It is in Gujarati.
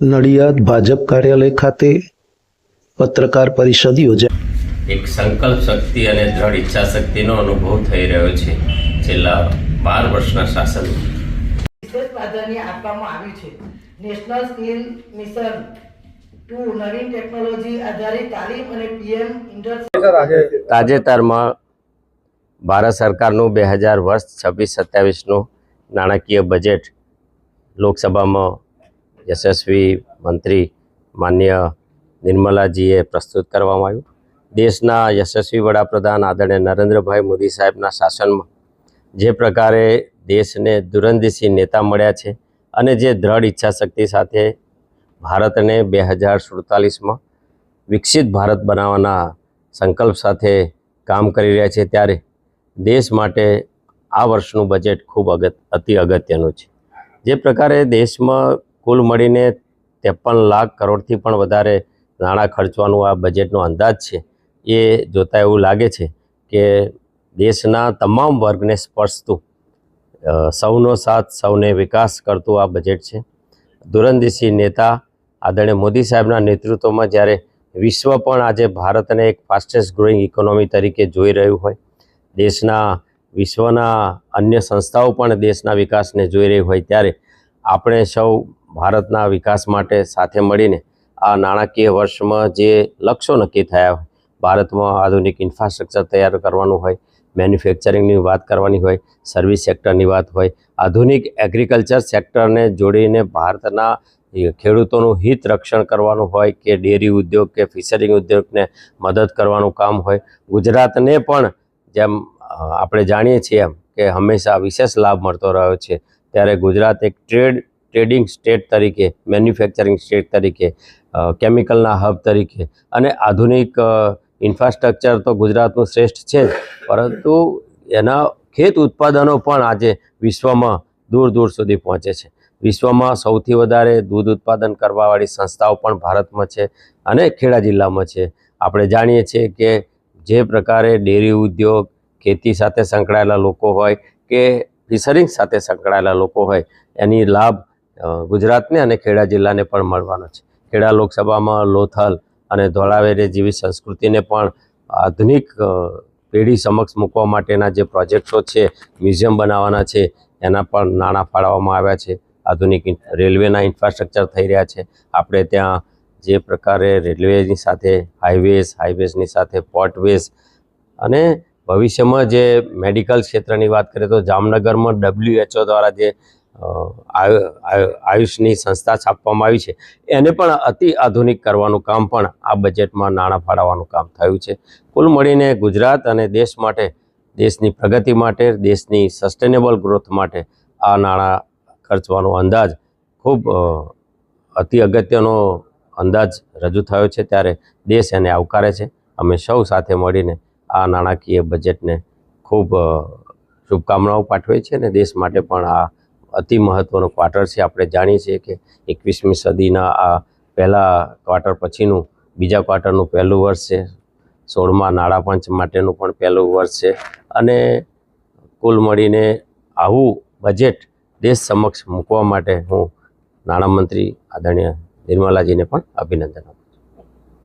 નડિયાદ ભાજપ કાર્યાલય ખાતે પત્રકાર પરિષદ યોજાઈ. એક સંકલ્પ શક્તિ અને દ્રઢ ઈચ્છા શક્તિનો અનુભવ થઈ રહ્યો છે છેલ્લા બાર વર્ષના શાસન. વિશેષ પ્રાધાન્ય આપવામાં આવ્યું છે. નેશનલ સ્કિલ મિશન ટુ નવીન ટેકનોલોજી આધારિત તાલીમ અને પીએમ ઇન્ડસ્ટ્રી તાજેતરમાં ભારત સરકારનું બે હજાર વર્ષ છવ્વીસ સત્યાવીસનું નાણાકીય બજેટ લોકસભામાં યશસ્વી મંત્રી માન્ય નિર્મલાજીએ પ્રસ્તુત કરવામાં આવ્યું. દેશના યશસ્વી વડાપ્રધાન આદરણીય નરેન્દ્રભાઈ મોદી સાહેબના શાસનમાં જે પ્રકારે દેશને દુરંદેશી નેતા મળ્યા છે અને જે દ્રઢ ઈચ્છાશક્તિ સાથે ભારતને બે હજાર સુડતાલીસમાં વિકસિત ભારત બનાવવાના સંકલ્પ સાથે કામ કરી રહ્યા છે ત્યારે દેશ માટે આ વર્ષનું બજેટ ખૂબ અગત અતિ અગત્યનું છે. જે પ્રકારે દેશમાં કુલ મળીને ત્રેપન લાખ કરોડથી પણ વધારે નાણાં ખર્ચવાનું આ બજેટનો અંદાજ છે. એ જોતાં એવું લાગે છે કે દેશના તમામ વર્ગને સ્પર્શતું સૌનો સાથ, સૌને વિકાસ કરતું આ બજેટ છે. દૂરંદેશી નેતા આદરણીય મોદી સાહેબના નેતૃત્વમાં જ્યારે વિશ્વ પણ આજે ભારતને એક ફાસ્ટેસ્ટ ગ્રોઈંગ ઇકોનોમી તરીકે જોઈ રહ્યું હોય, દેશના વિશ્વના અન્ય સંસ્થાઓ પણ દેશના વિકાસને જોઈ રહી હોય ત્યારે આપણે સૌ ભારતના વિકાસ માટે સાથે મળીને આ નાણાકીય વર્ષમાં જે લક્ષ્યો નક્કી થયા હોય, ભારતમાં આધુનિક ઇન્ફ્રાસ્ટ્રક્ચર તૈયાર કરવાનું હોય મેન્યુફેક્ચરિંગની વાત કરવાની હોય સર્વિસ સેક્ટરની વાત હોય, આધુનિક એગ્રીકલ્ચર સેક્ટરને જોડીને ભારતના ખેડૂતોનું હિત રક્ષણ કરવાનું હોય કે ડેરી ઉદ્યોગ કે ફિશરિંગ ઉદ્યોગને મદદ કરવાનું કામ હોય. ગુજરાતને પણ જેમ આપણે જાણીએ છીએ એમ કે હંમેશા વિશેષ લાભ મળતો રહ્યો છે. ત્યારે ગુજરાત એક ટ્રેડ, ટ્રેડિંગ સ્ટેટ તરીકે, મેન્યુફેક્ચરિંગ સ્ટેટ તરીકે કેમિકલના હબ તરીકે અને આધુનિક ઇન્ફ્રાસ્ટ્રક્ચર તો ગુજરાતનું શ્રેષ્ઠ છે જ. પરંતુ એના ખેત ઉત્પાદનો પણ આજે વિશ્વમાં દૂર દૂર સુધી પહોંચે છે. વિશ્વમાં સૌથી વધારે દૂધ ઉત્પાદન કરવાવાળી સંસ્થાઓ પણ ભારતમાં છે અને ખેડા જિલ્લામાં છે. આપણે જાણીએ છીએ કે જે પ્રકારે ડેરી ઉદ્યોગ ખેતી સાથે સંકળાયેલા લોકો હોય કે ફિશરિંગ સાથે સંકળાયેલા લોકો હોય, એની લાભ ગુજરાતને અને ખેડા જિલ્લાને પણ મળવાનો છે. ખેડા લોકસભામાં લોથલ અને ધોળાવેરે જેવી સંસ્કૃતિને પણ આધુનિક પેઢી સમક્ષ મૂકવા માટેના જે પ્રોજેક્ટો છે, મ્યુઝિયમ બનાવવાના છે, એના પણ નાણાં ફાળવવામાં આવ્યા છે. આધુનિક રેલવેના ઇન્ફ્રાસ્ટ્રક્ચર થઈ રહ્યા છે. આપણે ત્યાં જે પ્રકારે રેલવેની સાથે, હાઈવેઝ, હાઈવેઝની સાથે, પોર્ટવેઝ અને ભવિષ્યમાં જે મેડિકલ ક્ષેત્રની વાત કરીએ તો જામનગરમાં ડબ્લ્યુએચઓ દ્વારા જે આયુષની સંસ્થા છાપવામાં આવી છે, એને પણ અતિ આધુનિક કરવાનું કામ પણ આ બજેટમાં નાણાં ફાળવવાનું કામ થયું છે. કુલ મળીને ગુજરાત અને દેશ માટે, દેશની પ્રગતિ માટે, દેશની સસ્ટેનેબલ ગ્રોથ માટે આ નાણાં ખર્ચવાનો અંદાજ ખૂબ અતિ અગત્યનો અંદાજ રજૂ થયો છે, ત્યારે દેશ એને આવકારે છે. અમે સૌ સાથે મળીને આ નાણાકીય બજેટને ખૂબ શુભકામનાઓ પાઠવે છે અને દેશ માટે પણ આ અતિ મહત્ત્વનો ક્વાર્ટર છે. આપણે જાણીએ છીએ કે એકવીસમી સદીના આ પહેલાં ક્વાર્ટર પછીનું, બીજા ક્વાર્ટરનું પહેલું વર્ષ છે. સોળમાં નાણાપંચ માટેનું પણ પહેલું વર્ષ છે. અને કુલ મળીને આવું બજેટ દેશ સમક્ષ મૂકવા માટે હું નાણામંત્રી આદરણીય નિર્મલાજીને પણ અભિનંદન આપું